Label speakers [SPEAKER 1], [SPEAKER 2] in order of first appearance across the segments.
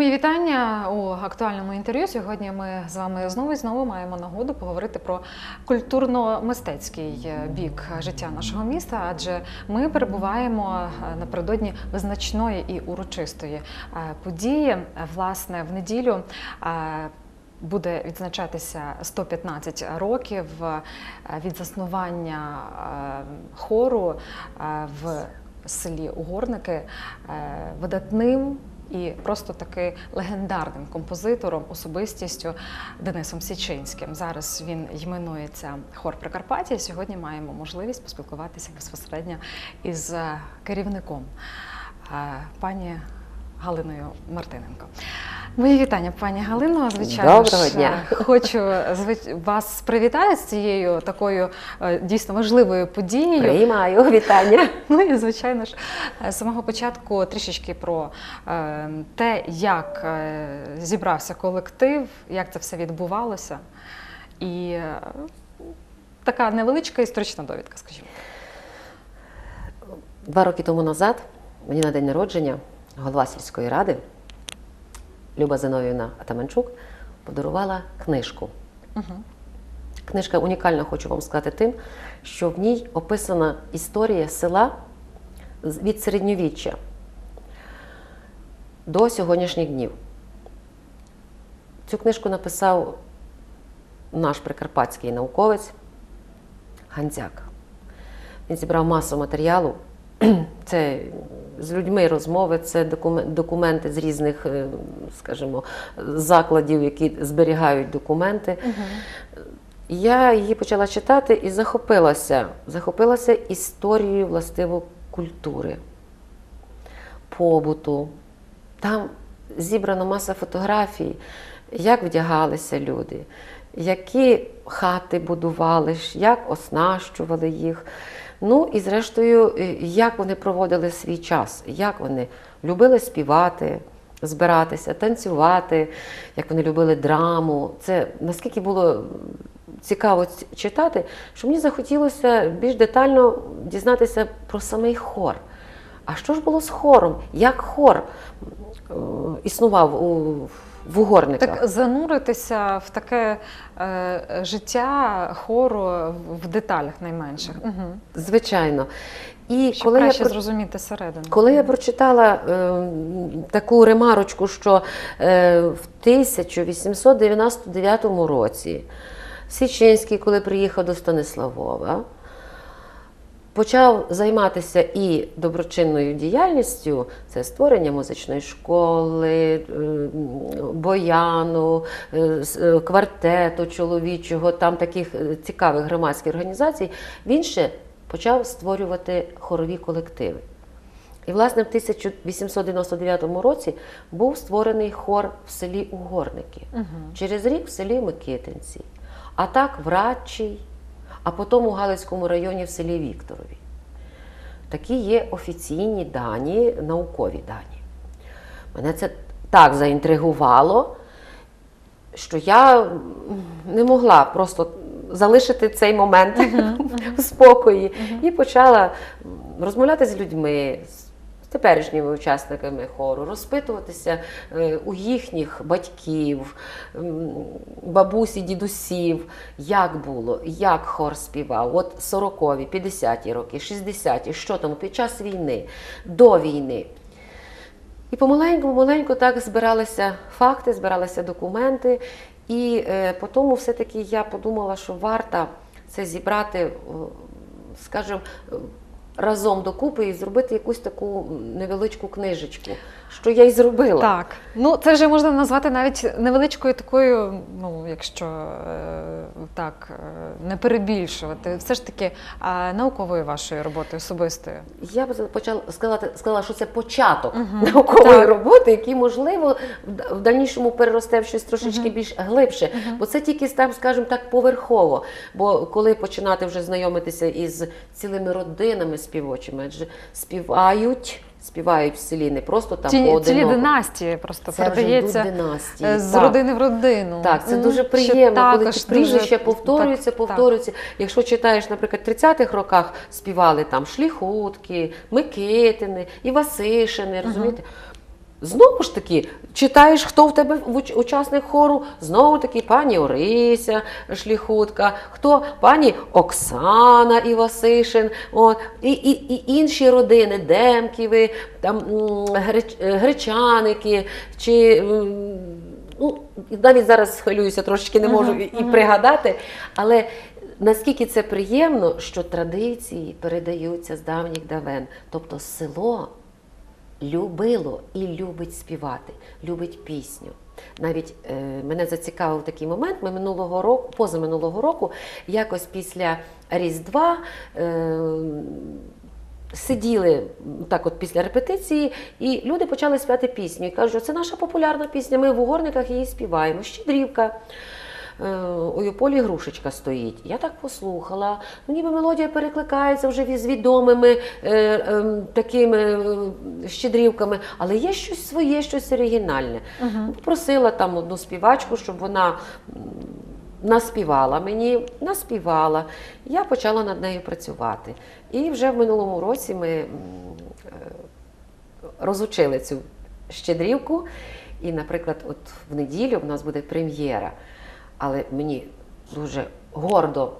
[SPEAKER 1] Мої вітання у актуальному інтерв'ю. Сьогодні ми з вами знову і знову маємо нагоду поговорити про культурно-мистецький е, бік життя нашого міста, адже ми перебуваємо е, напередодні визначної і урочистої е, події. Власне, в неділю. Буде відзначатися 115 років від заснування хору в селі Угорники видатним і просто таки легендарним композитором, особистістю Денисом Січинським. Зараз він іменується Хор Прикарпаття. Сьогодні маємо можливість поспілкуватися безпосередньо із е, керівником е, пані Галиною Мартиненко. Мої вітання, пані Галино. Звичайно,
[SPEAKER 2] Доброго
[SPEAKER 1] ж,
[SPEAKER 2] дня.
[SPEAKER 1] хочу вас привітати з цією такою е, дійсно важливою подією.
[SPEAKER 2] Приймаю вітання.
[SPEAKER 1] Ну і звичайно ж, е, з самого початку трішечки про е, те, як зібрався колектив, як це все відбувалося. І така невеличка історична довідка, скажімо.
[SPEAKER 2] Два роки тому назад мені на день народження голова сільської ради Люба Зиновівна Атаманчук подарувала книжку.
[SPEAKER 1] Угу.
[SPEAKER 2] Книжка унікальна, хочу вам сказати, тим, що в ній описана історія села від середньовіччя до сьогоднішніх днів. Цю книжку написав наш прикарпатський науковець Гандзяк. Він зібрав масу матеріалу. Це з людьми розмови, це документи з різних, е, скажімо, закладів, які зберігають документи. Я її почала читати і захопилася. Захопилася історією властиво культури, побуту. Там зібрана маса фотографій, як вдягалися люди, які хати будували, як оснащували їх. Ну і зрештою, е, як вони проводили свій час, як вони любили співати, збиратися, танцювати, як вони любили драму. Це наскільки було цікаво читати, що мені захотілося більш детально дізнатися про самий хор. А що ж було з хором? Як хор е, існував у, в угорниках?
[SPEAKER 1] Так зануритися в таке е, життя хору в- деталях найменших. Угу.
[SPEAKER 2] Звичайно. І
[SPEAKER 1] Щоб
[SPEAKER 2] коли я,
[SPEAKER 1] краще
[SPEAKER 2] про-
[SPEAKER 1] зрозуміти середину.
[SPEAKER 2] коли я прочитала е, таку ремарочку, що е, в 1899 році Січинський, коли приїхав до Станиславова, почав займатися і доброчинною діяльністю, це створення музичної школи, бояну, е, е, квартету чоловічого, там таких е, цікавих громадських організацій, він ще почав створювати хорові колективи. І, власне, в 1899 році був створений хор в селі Угорники. Через рік в селі Микитинці, а так в Радчій, а потім у Галицькому районі в селі Вікторові. Такі є офіційні дані, наукові дані. Мене це так заінтригувало, що я не могла просто залишити цей момент в спокої і почала розмовляти з людьми, з теперішніми учасниками хору, розпитуватися е, у їхніх батьків, бабусі, дідусів, як було, як хор співав. От 40-ві, 50-ті роки, 60-ті, що там під час війни, до війни. І помаленьку-помаленьку так збиралися факти, збиралися документи. І е, по тому все-таки я подумала, що варто це зібрати, скажімо, разом докупи і зробити якусь таку невеличку книжечку, що я й зробила.
[SPEAKER 1] Так, ну це вже можна назвати навіть невеличкою такою, ну якщо е, так е, не перебільшувати, все ж таки е, науковою вашою роботою особистою.
[SPEAKER 2] Я б почала сказати, сказала, що це початок наукової
[SPEAKER 1] Так.
[SPEAKER 2] роботи, який, можливо, в в дальнішому переросте в щось трошечки більш глибше. Бо це тільки там, скажімо так, поверхово. Бо коли починати вже знайомитися із цілими родинами співочими, адже співають, співають в селі не просто там
[SPEAKER 1] Ці, цілі династії просто
[SPEAKER 2] Це вже
[SPEAKER 1] передається
[SPEAKER 2] йдуть династії.
[SPEAKER 1] е, з
[SPEAKER 2] так.
[SPEAKER 1] родини в родину.
[SPEAKER 2] Так, це дуже приємно, коли ці прізвища
[SPEAKER 1] дуже-
[SPEAKER 2] повторюються,
[SPEAKER 1] так, так.
[SPEAKER 2] повторюються. Якщо читаєш, наприклад, в 30-х роках співали там Шліхутки, Микитини, і Васишини, розумієте? Знову ж таки, читаєш, хто в тебе учасник хору, знову таки пані Орися Шліхутка, хто? Пані Оксана Івасишин, от, і, і, і інші родини, Демківи, там, Греч- е, Гречаники, чи ну, навіть зараз хвилююся, трошечки не можу
[SPEAKER 1] Мгм,
[SPEAKER 2] і, і
[SPEAKER 1] мгм.
[SPEAKER 2] пригадати, але наскільки це приємно, що традиції передаються з давніх давен. Тобто село любило і любить співати, любить пісню. Навіть е, мене зацікавив такий момент. Ми минулого року, позаминулого року, якось після Різдва. Е, Сиділи так, от після репетиції, і люди почали співати пісню. І кажуть, це наша популярна пісня. Ми в угорниках її співаємо. Щедрівка. Е, У Юполі грушечка стоїть. Я так послухала. Ну, ніби мелодія перекликається вже з відомими е, ем, такими е, щедрівками, але є щось своє, щось оригінальне.
[SPEAKER 1] Мгм.
[SPEAKER 2] Попросила там одну співачку, щоб вона наспівала мені, наспівала. Я почала над нею працювати. І вже в минулому році ми розучили цю щедрівку. І, наприклад, от в неділю в нас буде прем'єра. Але мені дуже гордо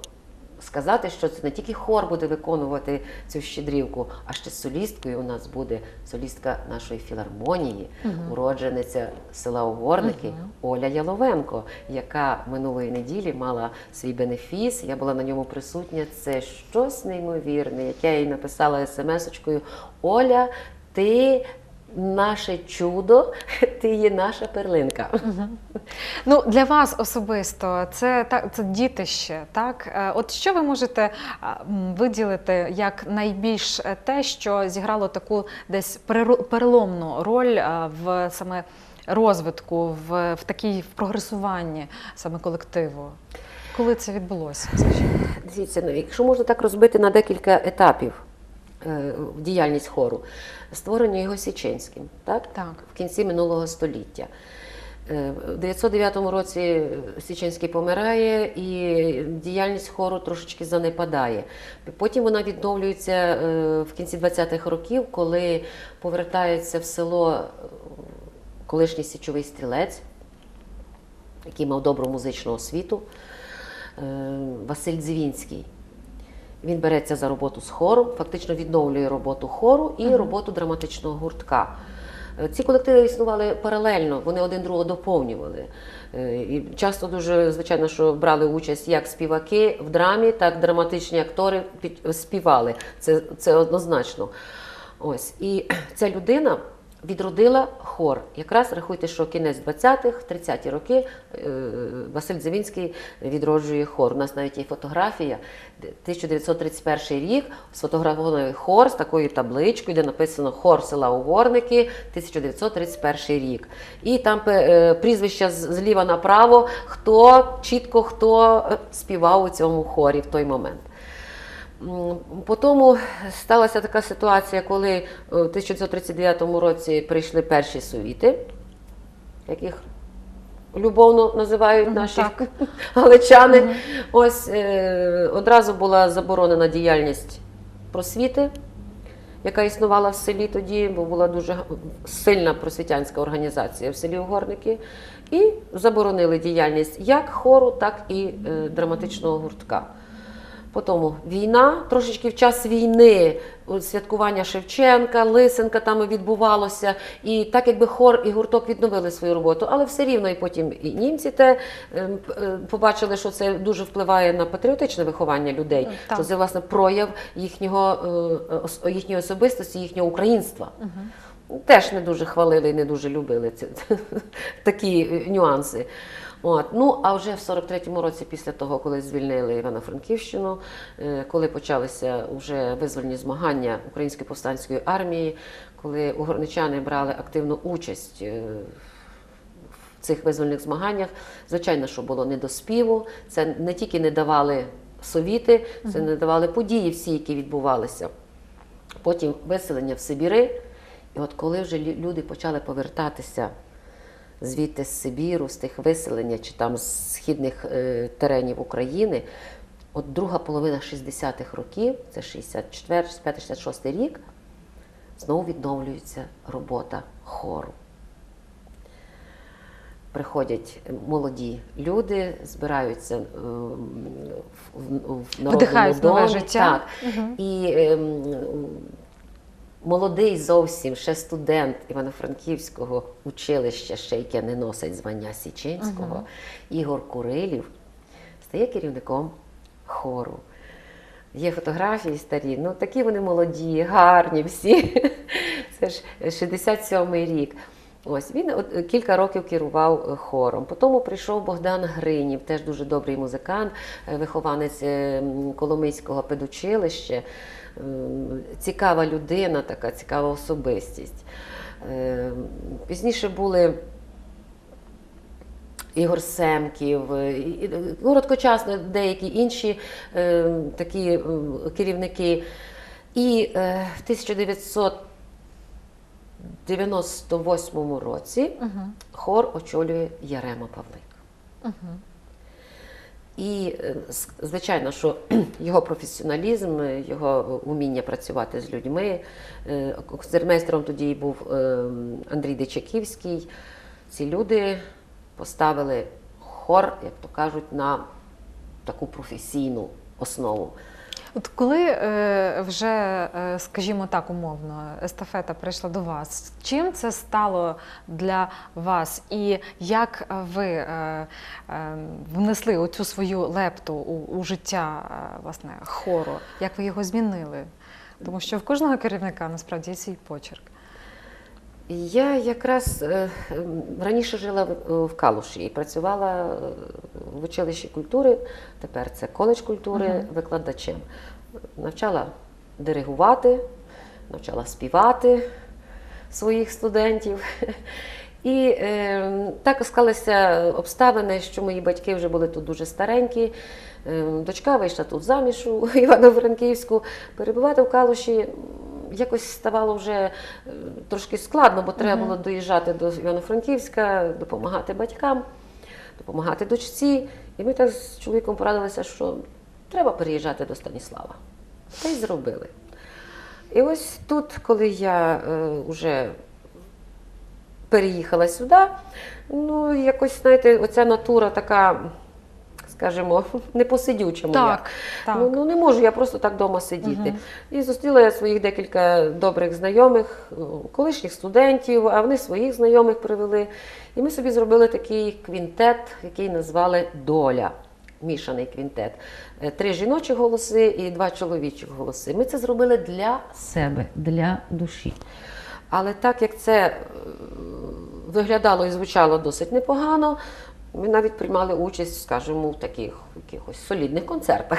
[SPEAKER 2] сказати, що це не тільки хор буде виконувати цю щедрівку, а ще солісткою у нас буде солістка нашої філармонії,
[SPEAKER 1] Мгм.
[SPEAKER 2] уроджениця села Угорники
[SPEAKER 1] Мгм.
[SPEAKER 2] Оля Яловенко, яка минулої неділі мала свій бенефіс. Я була на ньому присутня. Це щось неймовірне, яке я їй написала смс-очкою. Оля, ти наше чудо, ти є наша перлинка.
[SPEAKER 1] Мгм. Ну, для вас особисто це так, це дітище, так? Е, От що ви можете виділити як найбільш е, те, що зіграло таку десь переломну роль е, в саме розвитку, в, в такій в прогресуванні саме колективу? Коли це відбулося?
[SPEAKER 2] Дивіться, ну, якщо можна так розбити на декілька етапів е, діяльність хору, створення його Січенським, так?
[SPEAKER 1] Так.
[SPEAKER 2] в кінці минулого століття. Е, В 909 році Січенський помирає і діяльність хору трошечки занепадає. Потім вона відновлюється е, в кінці 20-х років, коли повертається в село е, колишній січовий стрілець, який мав добру музичну освіту, е, Василь Дзвінський. Він береться за роботу з хором, фактично відновлює роботу хору і роботу драматичного гуртка. Е, Ці колективи існували паралельно, вони один другого доповнювали. Е, І часто дуже, звичайно, що брали участь як співаки в драмі, так і драматичні актори співали. Це, це однозначно. Ось. І ця людина відродила хор. Якраз рахуйте, що кінець 20-х, 30-ті роки е, Василь Дзевінський відроджує хор. У нас навіть є фотографія. 1931 рік сфотографований хор з такою табличкою, де написано Хор села Угорники, 1931 рік. І там е, прізвища зліва направо, хто чітко хто е, співав у цьому хорі в той момент. Потім сталася така ситуація, коли е, в 1939 році прийшли перші совіти, яких любовно називають наші
[SPEAKER 1] так.
[SPEAKER 2] галичани. Ось е, одразу була заборонена діяльність просвіти, яка існувала в селі тоді, бо була дуже сильна просвітянська організація в селі Угорники. І заборонили діяльність як хору, так і е, драматичного гуртка. Потім війна, трошечки в час війни, святкування Шевченка, Лисенка там відбувалося. І так якби хор і гурток відновили свою роботу, але все рівно і потім і німці те ем, е, побачили, що це дуже впливає на патріотичне виховання людей,
[SPEAKER 1] Так.
[SPEAKER 2] що це власне прояв їхнього, е, їхньої особистості, їхнього українства.
[SPEAKER 1] Мгм.
[SPEAKER 2] Теж не дуже хвалили і не дуже любили ці, такі е, нюанси. От. Ну, а вже в 43-му році, після того, коли звільнили Івано-Франківщину, е, коли почалися вже визвольні змагання Української повстанської армії, коли угорничани брали активну участь е, в цих визвольних змаганнях, звичайно, що було не до співу. Це не тільки не давали совіти, це не давали події всі, які відбувалися. Потім виселення в Сибіри. І от коли вже люди почали повертатися звідти з Сибіру, з тих виселення чи там з східних е, теренів України, от друга половина 60-х років, це 64, 65, 66 рік, знову відновлюється робота хору. приходять молоді люди, збираються ем, в, в, народному
[SPEAKER 1] Вдихають нове життя.
[SPEAKER 2] Так.
[SPEAKER 1] Мгм.
[SPEAKER 2] І ем, молодий зовсім ще студент Івано-Франківського училища, ще яке не носить звання Січинського,
[SPEAKER 1] Мгм.
[SPEAKER 2] Ігор Курилів стає керівником хору. Є фотографії старі, ну такі вони молоді, гарні всі. Це ж 67-й рік. Ось він от, е, кілька років керував е, хором. Потім прийшов Богдан Гринів, теж дуже добрий музикант, е, вихованець е, Коломийського педучилища. Ем, Цікава людина, така цікава особистість. Е, Пізніше були Ігор Семків, е, короткочасно деякі інші е, такі е, керівники. І е, в 1998 році хор очолює Ярема Павлик.
[SPEAKER 1] Мгм.
[SPEAKER 2] І е, звичайно, що його професіоналізм, е, його уміння працювати з людьми. е, тоді був Андрій Дичаківський. Ці люди поставили хор, як то кажуть, на таку професійну основу.
[SPEAKER 1] От коли е, вже, е, скажімо так, умовно, естафета прийшла до вас, чим це стало для вас? І як ви е, е, внесли оцю свою лепту у, у життя е, власне, хору? Як ви його змінили? Тому що в кожного керівника насправді є свій почерк.
[SPEAKER 2] Я якраз е, раніше жила в, в Калуші і працювала е, в училищі культури, тепер це коледж культури
[SPEAKER 1] Мгм.
[SPEAKER 2] викладачем. Навчала диригувати, навчала співати своїх студентів. І е, так склалися обставини, що мої батьки вже були тут дуже старенькі. Е, дочка вийшла тут заміж у Івано-Франківську. Перебувати в Калуші якось ставало вже е, трошки складно, бо треба було доїжджати до Івано-Франківська, допомагати батькам, допомагати дочці. І ми так з чоловіком порадилися, що треба переїжджати до Станіслава. Та й зробили. І ось тут, коли я е, вже переїхала сюди, ну якось, знаєте, оця натура така, скажімо, непосидюча моя.
[SPEAKER 1] Так, так.
[SPEAKER 2] Ну, ну не можу я просто так вдома сидіти.
[SPEAKER 1] Мгм.
[SPEAKER 2] І зустріла я своїх декілька добрих знайомих, колишніх студентів, а вони своїх знайомих привели. І ми собі зробили такий квінтет, який назвали Доля. Мішаний квінтет. Е, Три жіночі голоси і два чоловічі голоси. Ми це зробили для себе, для душі. Але так як це е, виглядало і звучало досить непогано, ми навіть приймали участь, скажімо, в таких якихось солідних концертах.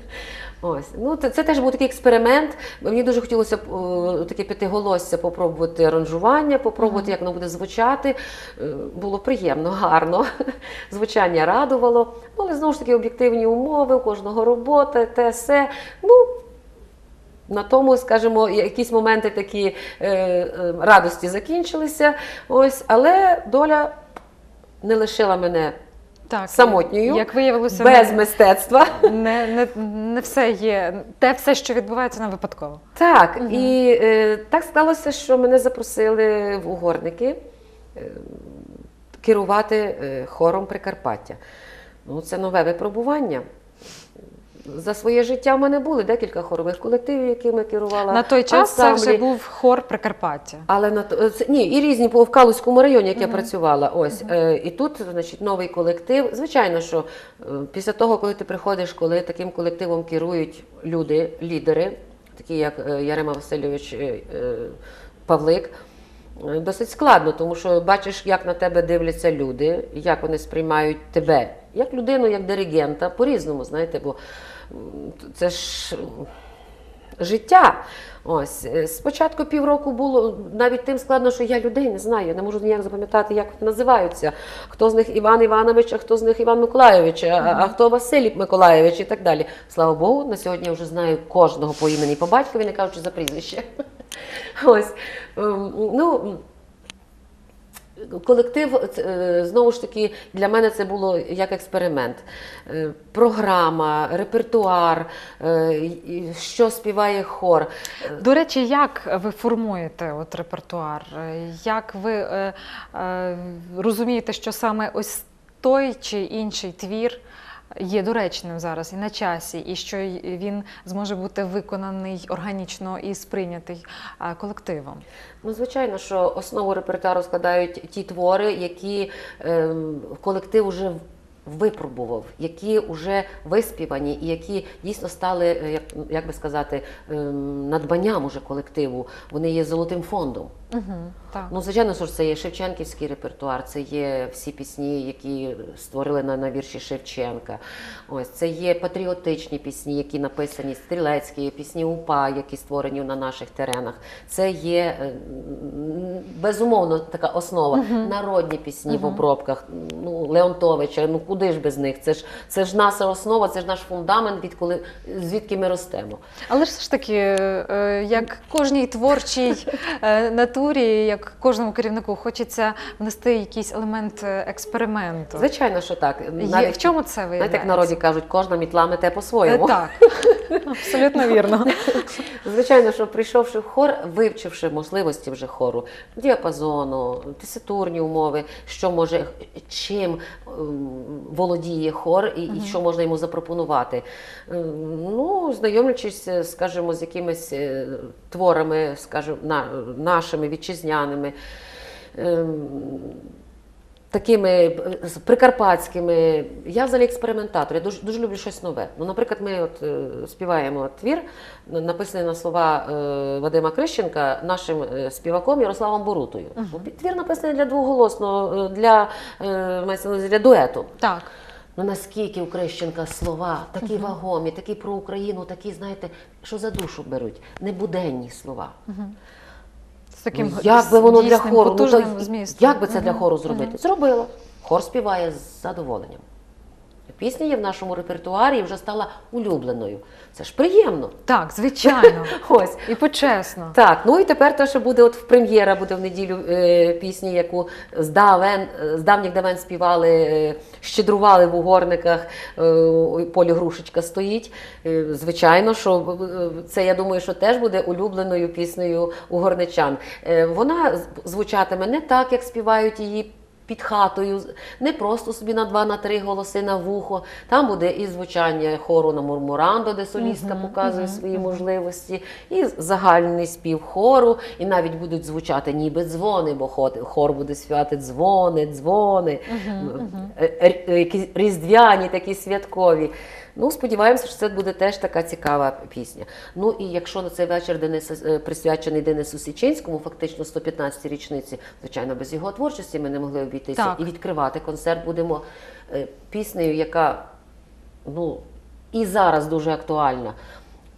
[SPEAKER 2] Ось. Ну, це, це теж був такий експеримент. Мені дуже хотілося о, таке п'ятиголосся попробувати аранжування, попробувати, як воно буде звучати. Е, Було приємно, гарно. Звучання радувало. Ну, але знову ж таки об'єктивні умови, у кожного робота, те все. Ну, на тому, скажімо, якісь моменти такі е, е, радості закінчилися. Ось, але доля не лишила мене
[SPEAKER 1] так.
[SPEAKER 2] самотньою,
[SPEAKER 1] Як виявилося,
[SPEAKER 2] без
[SPEAKER 1] не,
[SPEAKER 2] мистецтва.
[SPEAKER 1] не, не, не все є, те все, що відбувається, не випадково.
[SPEAKER 2] Так,
[SPEAKER 1] угу.
[SPEAKER 2] і е, так сталося, що мене запросили в угорники е, керувати е, хором Прикарпаття. Ну, це нове випробування. За своє життя в мене були декілька хорових колективів, якими керувала.
[SPEAKER 1] На той час це вже був хор Прикарпаття.
[SPEAKER 2] Але на то- це, ні, і різні по в Калузькому районі, як я працювала. Ось е, і тут, значить, новий колектив. Звичайно, що е, після того, коли ти приходиш, коли таким колективом керують люди, лідери, такі як е, Ярема Васильович е, Павлик. Досить складно, тому що бачиш, як на тебе дивляться люди, як вони сприймають тебе, як людину, як диригента, по-різному, знаєте, бо це ж життя. Ось е, спочатку півроку було навіть тим складно, що я людей не знаю. Я не можу ніяк запам'ятати, як вони називаються. Хто з них Іван Іванович, а хто з них Іван Миколайович, а, а хто Василій Миколайович і так далі. Слава Богу, на сьогодні я вже знаю кожного по імені по батькові, не кажучи за прізвище. Ось ем, ну. Колектив це, е, знову ж таки для мене це було як експеримент. Е, Програма, репертуар, е, що співає хор.
[SPEAKER 1] До речі, як ви формуєте от репертуар? Е, Як ви е, е, розумієте, що саме ось той чи інший твір є доречним зараз і на часі, і що він зможе бути виконаний органічно і сприйнятий колективом?
[SPEAKER 2] Ну, звичайно, що основу репертуару складають ті твори, які ем, колектив вже випробував, які вже виспівані, і які дійсно стали, е, як, як би сказати, ем, надбанням уже колективу. Вони є золотим фондом.
[SPEAKER 1] Угу, так.
[SPEAKER 2] Ну, звичайно, що це є Шевченківський репертуар, це є всі пісні, які створили на, на вірші Шевченка. Ось це є патріотичні пісні, які написані стрілецькі, пісні УПА, які створені на наших теренах. Це є е, безумовно така основа. Народні пісні в обробках. Ну, Леонтовича, ну куди ж без них? Це ж це ж наша основа, це ж наш фундамент, від коли звідки ми ростемо.
[SPEAKER 1] Але ж все ж таки, е, як кожній творчій е, натурі, як кожному керівнику, хочеться внести якийсь елемент е, експерименту.
[SPEAKER 2] Звичайно, що так.
[SPEAKER 1] Є- в чому це виявляється?
[SPEAKER 2] Знаєте, як в народі кажуть, кожна мітла мете
[SPEAKER 1] Е,
[SPEAKER 2] по-своєму.
[SPEAKER 1] Так, абсолютно вірно.
[SPEAKER 2] Звичайно, що прийшовши в хор, вивчивши можливості вже хору, діапазону, теситурні умови, що може, чим ем, володіє хор і, і що можна йому запропонувати. Ем, Ну, знайомлячись, е, скажімо, з якимись е, творами, скажімо, на, нашими вітчизняними. ем, Такими е, прикарпатськими. Я взагалі експериментатор, я дуже, дуже люблю щось нове. Ну, наприклад, ми от, е, співаємо твір, написаний на слова е, Вадима Крищенка нашим е, співаком Ярославом Борутою. Ну, Твір написаний для двоголосного, для, е, для дуету.
[SPEAKER 1] Так.
[SPEAKER 2] Ну наскільки у Крищенка слова такі вагомі, такі про Україну, такі, знаєте, що за душу беруть, небуденні слова.
[SPEAKER 1] З таким
[SPEAKER 2] Ну, як би воно для
[SPEAKER 1] дійсним,
[SPEAKER 2] хору? Ну, то
[SPEAKER 1] потужним змістом.
[SPEAKER 2] як би це для хору зробити? Зробила. Хор співає з задоволенням. Пісня є в нашому репертуарі і вже стала улюбленою. Це ж приємно.
[SPEAKER 1] Так, звичайно.
[SPEAKER 2] Ось.
[SPEAKER 1] І почесно.
[SPEAKER 2] Так, ну і тепер те, що буде от в прем'єра, буде в неділю е, пісні, яку з, давен, з давніх давен співали, е, щедрували в угорниках, е, полі Грушечка стоїть. Е, звичайно, що е, це я думаю, що теж буде улюбленою піснею угорничан. Е, вона звучатиме не так, як співають її. Під хатою, не просто собі на два, на три голоси на вухо. Там буде і звучання хору на мурмурандо, де солістка показує свої можливості, і загальний спів хору, і навіть будуть звучати ніби дзвони, бо хор, буде співати дзвони, дзвони, uh -huh, uh -huh. різдвяні, такі святкові. Ну, сподіваємося, що це буде теж така цікава пісня. Ну і якщо на цей вечір Денис, е, присвячений Денису Січинському, фактично 115-й річниці, звичайно, без його творчості ми не могли обійтися.
[SPEAKER 1] Так.
[SPEAKER 2] І відкривати концерт будемо е, піснею, яка ну, і зараз дуже актуальна.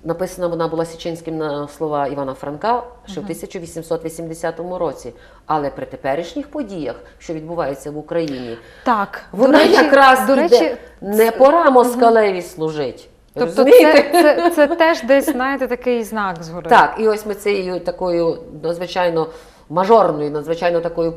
[SPEAKER 2] Написана вона була Січинським на слова Івана Франка ще в 1880 році. Але при теперішніх подіях, що відбуваються в Україні,
[SPEAKER 1] Так,
[SPEAKER 2] вона
[SPEAKER 1] до речі,
[SPEAKER 2] якраз
[SPEAKER 1] до речі,
[SPEAKER 2] не пора москалеві служить.
[SPEAKER 1] тобто це, це, це теж десь, знаєте, такий знак згори.
[SPEAKER 2] Так, і ось ми цією такою надзвичайно мажорною, надзвичайно такою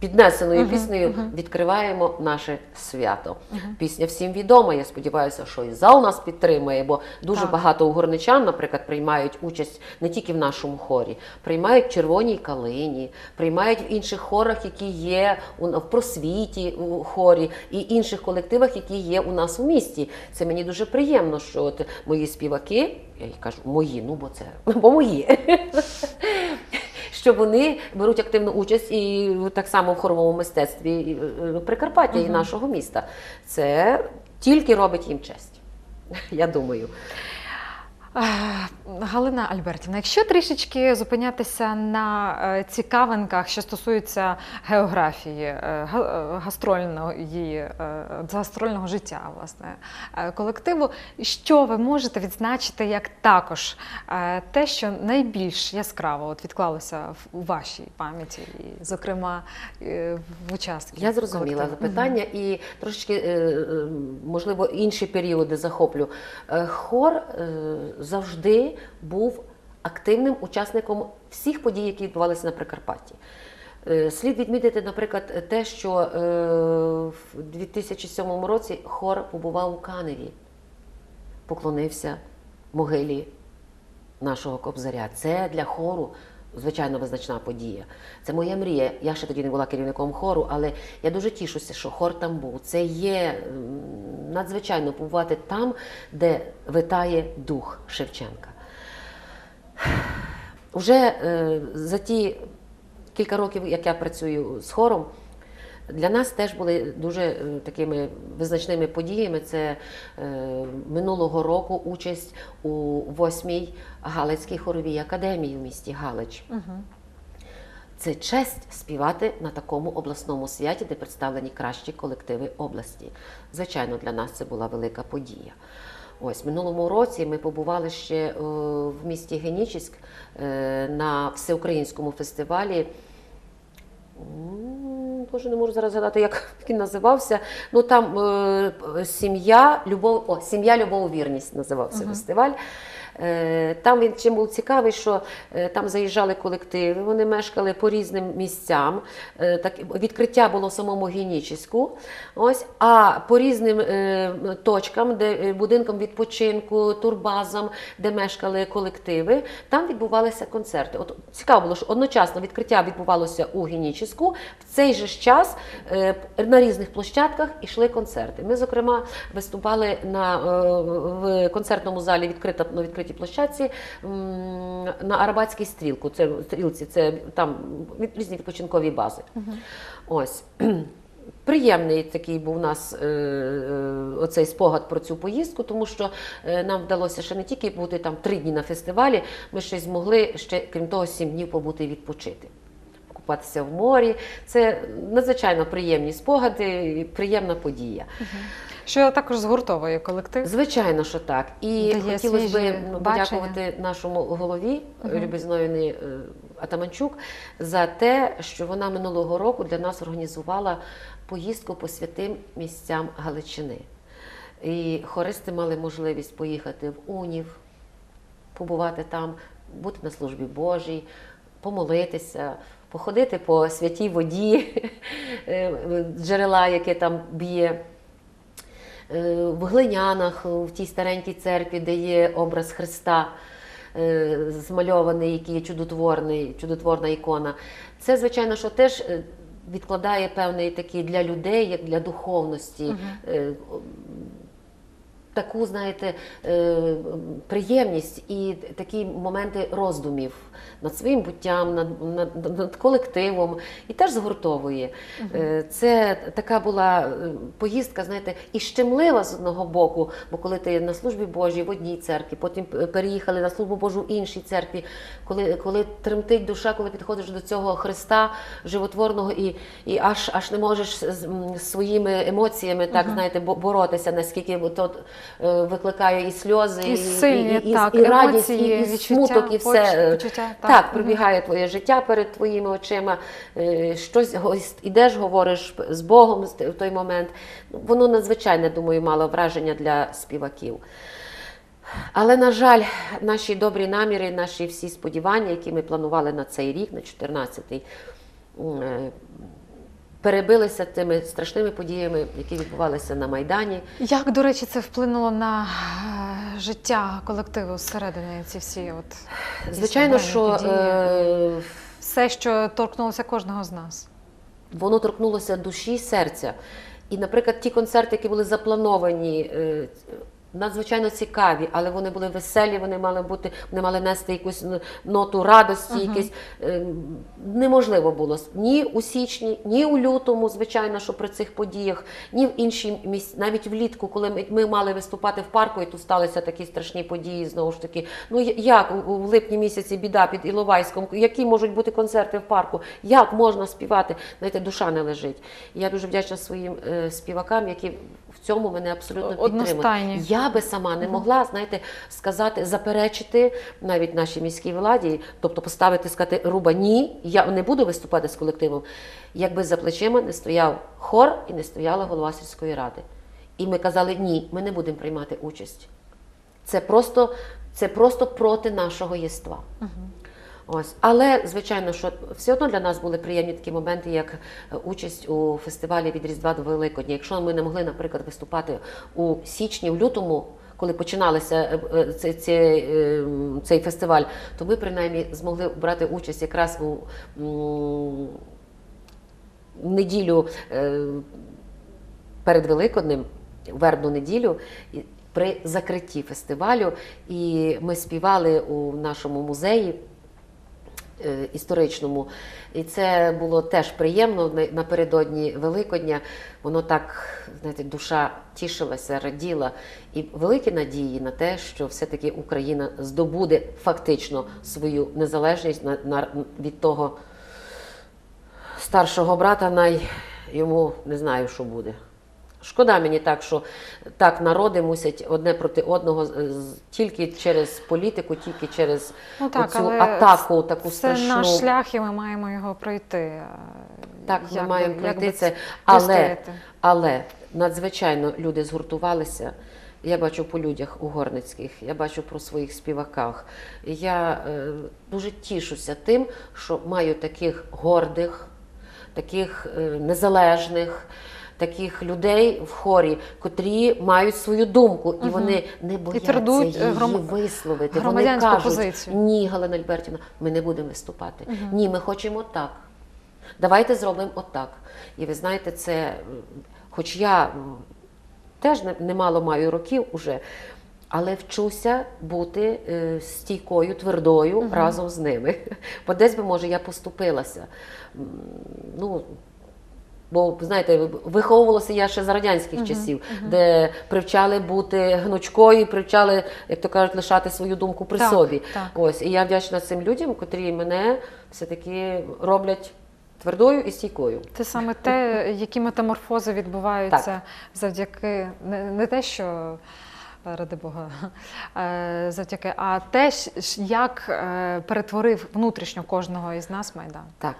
[SPEAKER 2] піднесеною піснею відкриваємо наше свято. Пісня всім відома. Я сподіваюся, що і зал нас підтримує, бо дуже
[SPEAKER 1] Так.
[SPEAKER 2] багато угорничан, наприклад, приймають участь не тільки в нашому хорі, приймають в червоній калині, приймають в інших хорах, які є у в просвіті у хорі, і інших колективах, які є у нас у місті. Це мені дуже приємно, що от мої співаки, я їх кажу, мої, ну бо це бо мої. Що вони беруть активну участь і так само в хоровому мистецтві Прикарпаття е, Прикарпаття і нашого міста. Це тільки робить їм честь. Я думаю.
[SPEAKER 1] Галина Альбертівна, якщо трішечки зупинятися на е, цікавинках, що стосуються географії, е, е, гастрольного, е, гастрольного життя власне, колективу, що ви можете відзначити як також те, що найбільш яскраво от відклалося в- у вашій пам'яті, і, зокрема в участків
[SPEAKER 2] Я зрозуміла
[SPEAKER 1] колективу?
[SPEAKER 2] запитання і трошечки, можливо, інші періоди захоплю. Хор завжди був активним учасником всіх подій, які відбувалися на Прикарпатті. Е, Слід відмітити, наприклад, те, що е, в 2007 році хор побував у Каневі, поклонився могилі нашого кобзаря. Це для хору звичайно визначна подія. Це моя мрія. Я ще тоді не була керівником хору, але я дуже тішуся, що хор там був. Це є надзвичайно побувати там, де витає дух Шевченка. Уже е, за ті кілька років, як я працюю з хором, для нас теж були дуже е, такими визначними подіями. Це е, минулого року участь у восьмій Галицькій хоровій академії в місті Галич. Це честь співати на такому обласному святі, де представлені кращі колективи області. Звичайно, для нас це була велика подія. Ось минулому році ми побували ще е, в місті Генічіськ е, на всеукраїнському фестивалі. Боже, не можу зараз згадати, як він називався. Ну там е, сім'я, любов, о, сім'я, любов, вірність називався фестиваль. Е, Там він чим був цікавий, що е, там заїжджали колективи, вони мешкали по різним місцям. Е, Так, відкриття було в самому Генічіську. Ось, а по різним точкам, де будинкам відпочинку, турбазам, де мешкали колективи, там відбувалися концерти. От цікаво було, що одночасно відкриття відбувалося у Генічіську, в цей же час на різних площадках йшли концерти. Ми, зокрема, виступали на, в концертному залі відкрита, на відкритій площадці на Арабатській стрілку. Це стрілці, це там різні відпочинкові бази. Ось. Приємний такий був у нас е, е, оцей спогад про цю поїздку, тому що е, нам вдалося ще не тільки бути там три дні на фестивалі, ми ще й змогли ще, крім того, сім днів побути і відпочити. Купатися в морі. Це надзвичайно приємні спогади, приємна подія.
[SPEAKER 1] Що також згуртовує колектив.
[SPEAKER 2] Звичайно, що так. І хотілося б ну, подякувати нашому голові Любезновіни е, Атаманчук за те, що вона минулого року для нас організувала поїздку по святим місцям Галичини. І хористи мали можливість поїхати в Унів, побувати там, бути на службі Божій, помолитися, походити по святій воді е, джерела, яке там б'є. Е, в глинянах, в тій старенькій церкві, де є образ Христа е, змальований, який є чудотворний, чудотворна ікона. Це, звичайно, що теж е, відкладає певний такий для людей, як для духовності. е, Таку, знаєте, е, приємність і такі моменти роздумів над своїм буттям, над, над, над колективом. І теж згуртовує. Е, Це така була е, поїздка, знаєте, і щемлива з одного боку, бо коли ти на службі Божій в одній церкві, потім переїхали на службу Божу в іншій церкві, коли, коли тремтить душа, коли підходиш до цього Христа животворного і, і аж, аж не можеш з з своїми емоціями, так знаєте, боротися, наскільки то викликає і сльози,
[SPEAKER 1] І сильні,
[SPEAKER 2] і, і,
[SPEAKER 1] так,
[SPEAKER 2] і радість, і,
[SPEAKER 1] емоції,
[SPEAKER 2] і
[SPEAKER 1] відчуття,
[SPEAKER 2] смуток, і все.
[SPEAKER 1] почуття, так.
[SPEAKER 2] так, пробігає твоє життя перед твоїми очима. е, Щось ідеш, говориш з Богом в той момент. Воно надзвичайне, думаю, мало враження для співаків. Але, на жаль, наші добрі наміри, наші всі сподівання, які ми планували на цей рік, на 14-й, м, е, перебилися тими страшними подіями, які відбувалися на Майдані.
[SPEAKER 1] Як, до речі, це вплинуло на е, життя колективу зсередини ці всі от
[SPEAKER 2] Звичайно, що
[SPEAKER 1] події?
[SPEAKER 2] е,
[SPEAKER 1] все, що торкнулося кожного з нас.
[SPEAKER 2] воно торкнулося душі і серця. І, наприклад, ті концерти, які були заплановані, е, надзвичайно цікаві, але вони були веселі, вони мали бути, вони мали нести якусь ноту радості, якісь е, неможливо було ні у січні, ні у лютому, звичайно, що при цих подіях, ні в інші місць, навіть влітку, коли ми, ми мали виступати в парку, і тут сталися такі страшні події. Знову ж таки, ну як у, у липні місяці біда під Іловайськом, які можуть бути концерти в парку, як можна співати? Знаєте, душа не лежить. Я дуже вдячна своїм е, співакам, які в цьому мене абсолютно підтримують. Я би сама не могла, знаєте, сказати, заперечити навіть нашій міській владі, тобто поставити, сказати, Руба, ні, я не буду виступати з колективом, якби за плечима не стояв хор і не стояла голова сільської ради. І ми казали, ні, ми не будемо приймати участь. Це просто, це просто проти нашого єства. Ось, але звичайно, що все одно для нас були приємні такі моменти, як е, участь у фестивалі від Різдва до Великодня. Якщо ми не могли, наприклад, виступати у січні, в лютому. Коли починалися е, е, цей, цей, цей фестиваль, то ми принаймні змогли брати участь якраз у неділю е, перед Великоднем, вербну неділю, при закритті фестивалю. І ми співали у нашому музеї історичному. І це було теж приємно напередодні Великодня. Воно так, знаєте, душа тішилася, раділа. І великі надії на те, що все-таки Україна здобуде фактично свою незалежність на, на, від того старшого брата, най йому не знаю, що буде. Шкода мені так, що так народи мусять одне проти одного тільки через політику, тільки через
[SPEAKER 1] Ну так, але
[SPEAKER 2] атаку, таку
[SPEAKER 1] це
[SPEAKER 2] страшну.
[SPEAKER 1] наш шлях, і ми маємо його пройти.
[SPEAKER 2] Так, ми
[SPEAKER 1] як би-
[SPEAKER 2] маємо
[SPEAKER 1] як
[SPEAKER 2] пройти це, але, але надзвичайно люди згуртувалися. Я бачу по людях угорницьких, я бачу про своїх співаках. Я е, дуже тішуся тим, що маю таких гордих, таких е, незалежних, таких людей в хорі, котрі мають свою думку, і вони не бояться
[SPEAKER 1] е,
[SPEAKER 2] її
[SPEAKER 1] гром-
[SPEAKER 2] висловити. Вони кажуть,
[SPEAKER 1] позицію.
[SPEAKER 2] ні, Галина Альбертівна, ми не будемо виступати. Ні, ми хочемо так. Давайте зробимо отак. І ви знаєте, це, хоч я теж немало маю років уже, але вчуся бути е, стійкою, твердою разом з ними. Бо десь би, може, я поступилася. Ну, Бо знаєте, виховувалася я ще за радянських часів, де привчали бути гнучкою, привчали, як то кажуть, лишати свою думку при
[SPEAKER 1] Так,
[SPEAKER 2] собі.
[SPEAKER 1] так.
[SPEAKER 2] Ось і я вдячна цим людям, котрі мене все-таки роблять твердою і стійкою.
[SPEAKER 1] Це саме те, які метаморфози відбуваються
[SPEAKER 2] Так.
[SPEAKER 1] завдяки не, не те, що. Ради Бога, е, завдяки, а те, як е, перетворив внутрішньо кожного із нас майдан.
[SPEAKER 2] Так,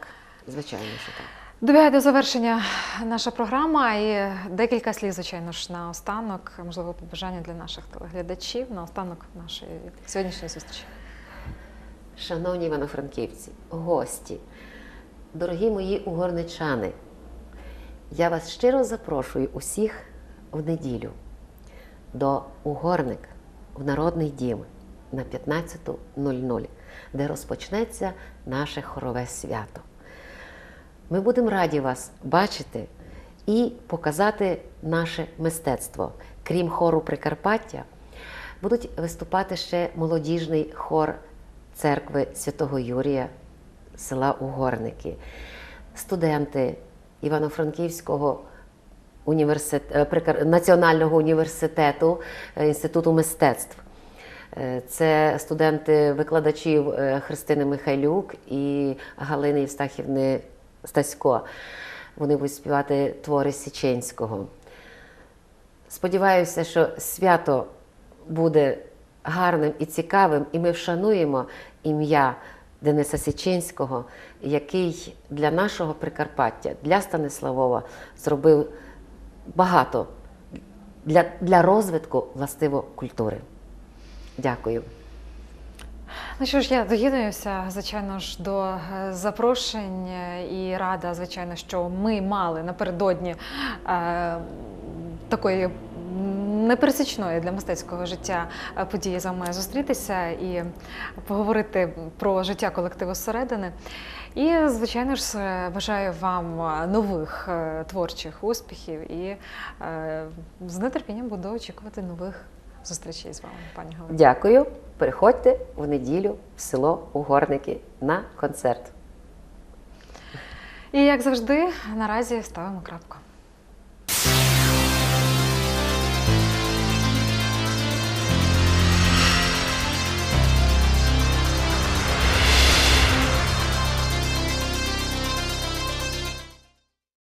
[SPEAKER 2] звичайно, що так.
[SPEAKER 1] Добігає до завершення наша програма і декілька слів, звичайно ж, на останок, можливо, побажання для наших телеглядачів, на останок нашої сьогоднішньої зустрічі.
[SPEAKER 2] Шановні івано-франківці, гості, дорогі мої угорничани, я вас щиро запрошую усіх в неділю до Угорник в Народний дім на 15.00, де розпочнеться наше хорове свято. Ми будемо раді вас бачити і показати наше мистецтво. Крім хору Прикарпаття, будуть виступати ще молодіжний хор церкви Святого Юрія села Угорники, студенти Івано-Франківського університ... е, Національного університету е, Інституту мистецтв. Е, Це студенти викладачів Христини Михайлюк і Галини Євстахівни Стасько. Вони будуть співати твори Січенського. Сподіваюся, що свято буде гарним і цікавим, і ми вшануємо ім'я Дениса Січенського, який для нашого Прикарпаття, для Станиславова зробив багато для, для розвитку властиво культури. Дякую.
[SPEAKER 1] Ну що ж, я доєднуюся, звичайно ж, до е, запрошень е, і рада, звичайно, що ми мали напередодні е, такої непересічної для мистецького життя е, події з вами зустрітися і поговорити про життя колективу зсередини. І, звичайно ж, бажаю вам нових творчих успіхів і з нетерпінням буду очікувати нових зустрічей з вами, пані Галина.
[SPEAKER 2] Дякую. Приходьте в неділю в село Угорники на концерт.
[SPEAKER 1] І як завжди, наразі ставимо крапку.